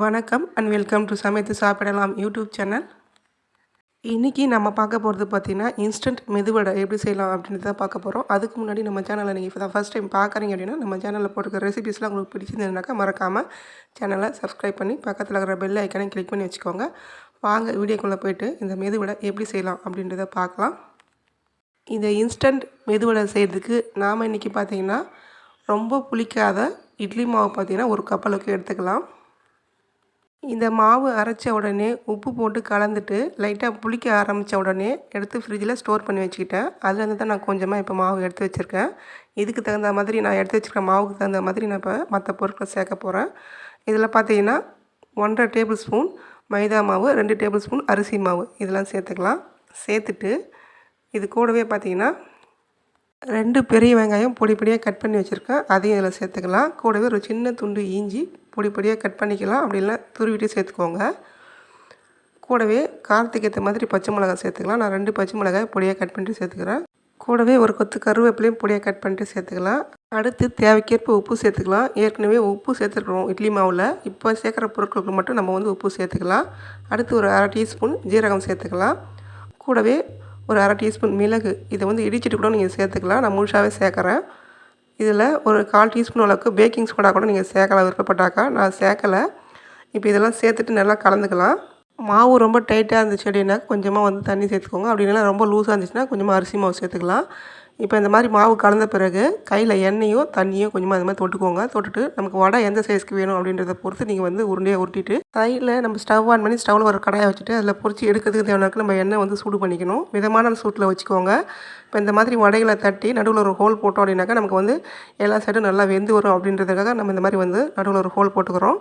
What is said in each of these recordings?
வணக்கம் and welcome to சமைத்து சாப்பிடலாம் யூடியூப் சேனல். இன்றைக்கி நம்ம பார்க்க போகிறது பார்த்திங்கன்னா இன்ஸ்டன்ட் மெதுவடை எப்படி செய்யலாம் அப்படின்ட்டு தான் பார்க்க போகிறோம் அதுக்கு முன்னாடி நம்ம சேனலை நீங்கள் இப்போ தான் ஃபஸ்ட் டைம் பார்க்குறீங்க அப்படின்னா நம்ம சேனலில் போட்டுருக்க ரெசிபிஸ்லாம் உங்களுக்கு பிடிச்சிருந்ததுனாக்கா மறக்காமல் சேனலை சப்ஸ்கிரைப் பண்ணி பக்கத்தில் இருக்கிற பெல் ஐக்கனை கிளிக் பண்ணி வச்சுக்கோங்க. வாங்க வீடியோக்குள்ளே போயிட்டு இந்த மெதுவடை எப்படி செய்யலாம் அப்படின்றத பார்க்கலாம். இந்த இன்ஸ்டன்ட் மெதுவடை செய்கிறதுக்கு நாம் இன்றைக்கி பார்த்திங்கன்னா ரொம்ப புளிக்காத இட்லி மாவு பார்த்திங்கன்னா ஒரு கப்பலுக்கு எடுத்துக்கலாம். இந்த மாவு அரைச்ச உடனே உப்பு போட்டு கலந்துட்டு லைட்டாக புளிக்க ஆரம்பித்த உடனே எடுத்து ஃப்ரிட்ஜில் ஸ்டோர் பண்ணி வச்சுக்கிட்டேன். அதுலேருந்து தான் நான் கொஞ்சமாக இப்போ மாவு எடுத்து வச்சுருக்கேன். இதுக்கு தகுந்த மாதிரி நான் எடுத்து வச்சுருக்க மாவுக்கு தகுந்த மாதிரி நான் இப்போ மற்ற பொருட்களை சேர்க்க போகிறேன் இதில் பார்த்தீங்கன்னா ஒன்றரை டேபிள் ஸ்பூன் மைதா மாவு ரெண்டு டேபிள் ஸ்பூன் அரிசி மாவு இதெல்லாம் சேர்த்துக்கலாம். சேர்த்துட்டு இது கூடவே பார்த்திங்கன்னா ரெண்டு பெரிய வெங்காயம் பொடி பொடியாக கட் பண்ணி வச்சுருக்கேன். அதையும் இதில் சேர்த்துக்கலாம். கூடவே ஒரு சின்ன துண்டு இஞ்சி பொடி பொடியாக கட் பண்ணிக்கலாம். அப்படி துருவிட்டு சேர்த்துக்கோங்க. கூடவே காரத்துக்கு ஏற்ற மாதிரி பச்சை மிளகாய் சேர்த்துக்கலாம். நான் ரெண்டு பச்சை மிளகாய் பொடியாக கட் பண்ணிட்டு சேர்த்துக்கிறேன். கூடவே ஒரு கொத்து கருவேப்பிலையும் பொடியாக கட் பண்ணிட்டு சேர்த்துக்கலாம். அடுத்து தேவைக்கேற்ப உப்பு சேர்த்துக்கலாம். ஏற்கனவே உப்பு சேர்த்துருக்குறோம் இட்லி மாவில். இப்போ சேர்க்குற பொருட்களுக்கு மட்டும் நம்ம வந்து உப்பு சேர்த்துக்கலாம். அடுத்து ஒரு அரை டீஸ்பூன் ஜீரகம் சேர்த்துக்கலாம். கூடவே ஒரு அரை டீஸ்பூன் மிளகு இதை வந்து இடிச்சிட்டு கூட நீங்கள் சேர்த்துக்கலாம். நான் முழுசாகவே சேர்க்குறேன். இதில் ஒரு கால் டீஸ்பூன் அளவுக்கு பேக்கிங் சோடா கூட நீங்கள் சேர்க்கலாம் விருப்பப்பட்டாக்கா. நான் சேர்க்கலை. இப்போ இதெல்லாம் சேர்த்துட்டு நல்லா கலந்துக்கலாம். மாவு ரொம்ப டைட்டாக இருந்துச்சு அப்படின்னா கொஞ்சமாக வந்து தண்ணி சேர்த்துக்கோங்க. அப்படின்னா ரொம்ப லூஸாக இருந்துச்சுன்னா கொஞ்சமாக அரிசி மாவு சேர்த்துக்கலாம். இப்போ இந்த மாதிரி மாவு கலந்த பிறகு கையில் எண்ணெயும் தண்ணியும் கொஞ்சமாக அது மாதிரி தொட்டுக்கோங்க. தொட்டுட்டு நமக்கு வடை எந்த சைஸ்க்கு வேணும் அப்படின்றத பொறுத்து நீங்கள் வந்து உருண்டையாக உருட்டிட்டு சைடில் நம்ம ஸ்டவ் ஆன் பண்ணி ஸ்டவ்வில் ஒரு கடாயை வச்சுட்டு அதில் பொறிச்சி எடுக்கிறதுக்கு தேவையான நம்ம எண்ணெய் வந்து சூடு பண்ணிக்கணும். மிதமான சூட்டில் வச்சுக்கோங்க. இப்போ இந்த மாதிரி வடைகளை தட்டி நடுவில் ஒரு ஹோல் போட்டோம் அப்படின்னாக்கா நமக்கு வந்து எல்லா சைடும் நல்லா வெந்து வரும் அப்படின்றதுக்காக நம்ம இந்த மாதிரி வந்து நடுவில் ஒரு ஹோல் போட்டுக்கிறோம்.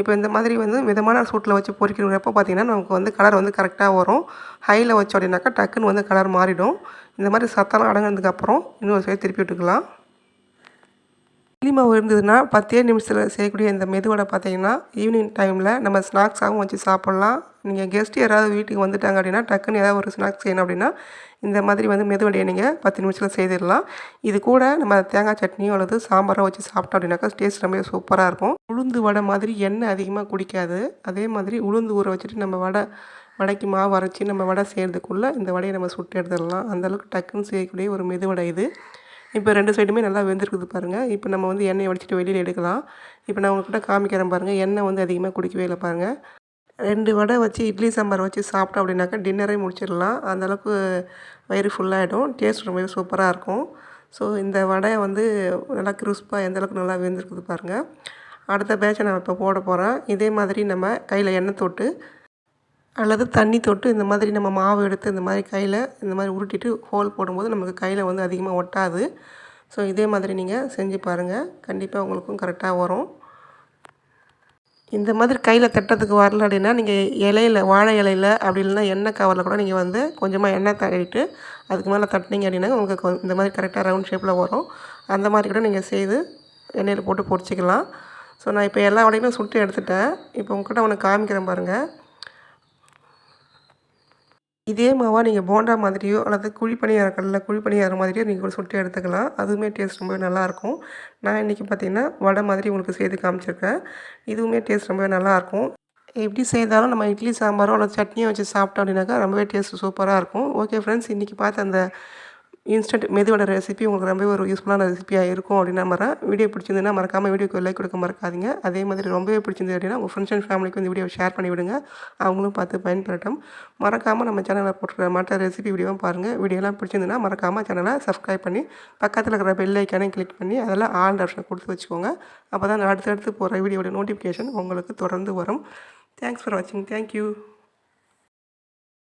இப்போ இந்த மாதிரி வந்து மிதமான சூட்டில் வச்சு பொறிக்கிறப்போ பார்த்திங்கன்னா நமக்கு வந்து கலர் வந்து கரெக்டாக வரும். ஹையில் வச்சோம் அப்படின்னாக்கா டக்குன்னு வந்து கலர் மாறிடும். இந்த மாதிரி சத்தம்லாம் அடங்கினதுக்கப்புறம் இன்னொரு சைடு திருப்பி விட்டுக்கலாம். இட்லி மாவு இருந்ததுன்னா பத்தே நிமிஷத்தில் செய்யக்கூடிய இந்த மெதுவடை பார்த்தீங்கன்னா ஈவினிங் டைமில் நம்ம ஸ்நாக்ஸாகவும் வச்சு சாப்பிட்லாம். நீங்கள் கெஸ்ட் யாராவது வீட்டுக்கு வந்துட்டாங்க அப்படின்னா டக்குன்னு ஏதாவது ஒரு ஸ்நாக்ஸ் செய்யணும் அப்படின்னா இந்த மாதிரி வந்து மெதுவடையை நீங்கள் பத்து நிமிஷத்தில் செய்திடலாம். இது கூட நம்ம தேங்காய் சட்னியோ அல்லது சாம்பாரோ வச்சு சாப்பிட்டோம் அப்படின்னாக்கா டேஸ்ட் ரொம்ப சூப்பராக இருக்கும். உளுந்து வடை மாதிரி எண்ணெய் அதிகமாக குடிக்காது. அதே மாதிரி உளுந்து ஊற வச்சுட்டு நம்ம வடை வடைக்கு மாவு அரைச்சி நம்ம வடை செய்கிறதுக்குள்ளே இந்த வடையை நம்ம சுட்டு எடுத்துடலாம். அந்தளவுக்கு டக்குன்னு செய்யக்கூடிய ஒரு மெதுவடை இது. இப்போ ரெண்டு சைடுமே நல்லா வெந்திருக்குது பாருங்கள் இப்போ நம்ம வந்து எண்ணெயை வடிச்சிட்டு வெளியில் எடுக்கலாம். இப்போ நான் உங்கள்கிட்ட காமிக்கிறேன் பாருங்கள் எண்ணெய் வந்து அதிகமாக குடிக்கவே இல்லை பாருங்கள் ரெண்டு வடை வச்சு இட்லி சாம்பார் வச்சு சாப்பிட்டோம் அப்படின்னாக்கா டின்னரே முடிச்சிடலாம். அந்தளவுக்கு வயிறு ஃபுல்லாகிடும் டேஸ்ட் ரொம்பவே சூப்பராக இருக்கும். ஸோ இந்த வடையை வந்து நல்லா கிறிஸ்பாக எந்தளவுக்கு நல்லா வெந்திருக்குது பாருங்கள் அடுத்த பேட்சை நான் இப்போ போட போகிறேன் இதே மாதிரி நம்ம கையில் எண்ணெய் தொட்டு அல்லது தண்ணி தொட்டு இந்த மாதிரி நம்ம மாவு எடுத்து இந்த மாதிரி கையில் இந்த மாதிரி உருட்டிட்டு ஹோல் போடும்போது நமக்கு கையில் வந்து அதிகமாக ஒட்டாது. ஸோ இதே மாதிரி நீங்கள் செஞ்சு பாருங்கள் கண்டிப்பாக உங்களுக்கும் கரெக்டாக வரும். இந்த மாதிரி கையில் தட்டுறதுக்கு வரல அப்படின்னா நீங்கள் இலையில வாழை இலையில் அப்படி இல்லைன்னா எண்ணெய் கவரில் கூட நீங்கள் வந்து கொஞ்சமாக எண்ணெய் தடவிட்டு அதுக்கு மேலே தட்டினீங்க அப்படின்னா உங்களுக்கு இந்த மாதிரி கரெக்டாக ரவுண்ட் ஷேப்பில் வரும். அந்த மாதிரி கூட நீங்கள் செய்து எண்ணெயில் போட்டு பொரிச்சிக்கலாம். ஸோ நான் இப்போ எல்லா உடையுமே சுட்டு எடுத்துட்டேன். இப்போ உங்ககிட்ட உனக்கு காமிக்கிறேன் பாருங்கள் இதே மாவாக நீங்கள் போண்டா மாதிரியோ அல்லது குழி பணியார கல்லில் குழி மாதிரியோ நீங்கள் கூட சுட்டு எடுத்துக்கலாம். அதுவுமே டேஸ்ட் ரொம்பவே நல்லாயிருக்கும். நான் இன்றைக்கி பார்த்திங்கன்னா வடை மாதிரி உங்களுக்கு செய்து காமிச்சிருக்கேன். இதுவுமே டேஸ்ட் ரொம்பவே நல்லாயிருக்கும். எப்படி செய்தாலும் நம்ம இட்லி சாம்பாரோ அல்லது சட்னியோ வச்சு சாப்பிட்டோம் அப்படின்னாக்கா ரொம்பவே டேஸ்ட் சூப்பராக இருக்கும். ஓகே ஃப்ரெண்ட்ஸ் இன்றைக்கி பார்த்த அந்த இன்ஸ்டன்ட் மெதுவோட ரெசிபி உங்களுக்கு ரொம்பவே ஒரு யூஸ்ஃபுல்லான ரெசிபியாக இருக்கும் அப்படின்னு நம்புறேன் வீடியோ பிடிச்சிருந்ததுன்னா மறக்காமல் வீடியோக்கு லைக் கொடுக்க மறக்காதீங்க. அதே மாதிரி ரொம்பவே பிடிச்சிருந்தது அப்படின்னா உங்கள் ஃப்ரெண்ட்ஸ் அண்ட் ஃபேமிலிக்கு இந்த வீடியோ ஷேர் பண்ணிவிடுங்க அவங்களும் பார்த்து பயன்படட்டும் மறக்காமல் நம்ம சேனலில் போட்டுற மற்ற ரெசிபி வீடியோவும் பாருங்கள் வீடியோலாம் பிடிச்சிருந்ததுன்னா மறக்காமல் சேனலை சப்ஸ்கிரைப் பண்ணி பக்கத்தில் இருக்கிற பெல் ஐக்கானே கிளிக் பண்ணி அதில் ஆல் ஆப்ஷன் கொடுத்து வச்சுக்கோங்க. அப்போ தான் அடுத்தடுத்து போகிற வீடியோட நோட்டிஃபிகேஷன் உங்களுக்கு தொடர்ந்து வரும். தேங்க்ஸ் ஃபார் வாட்சிங் தேங்க்யூ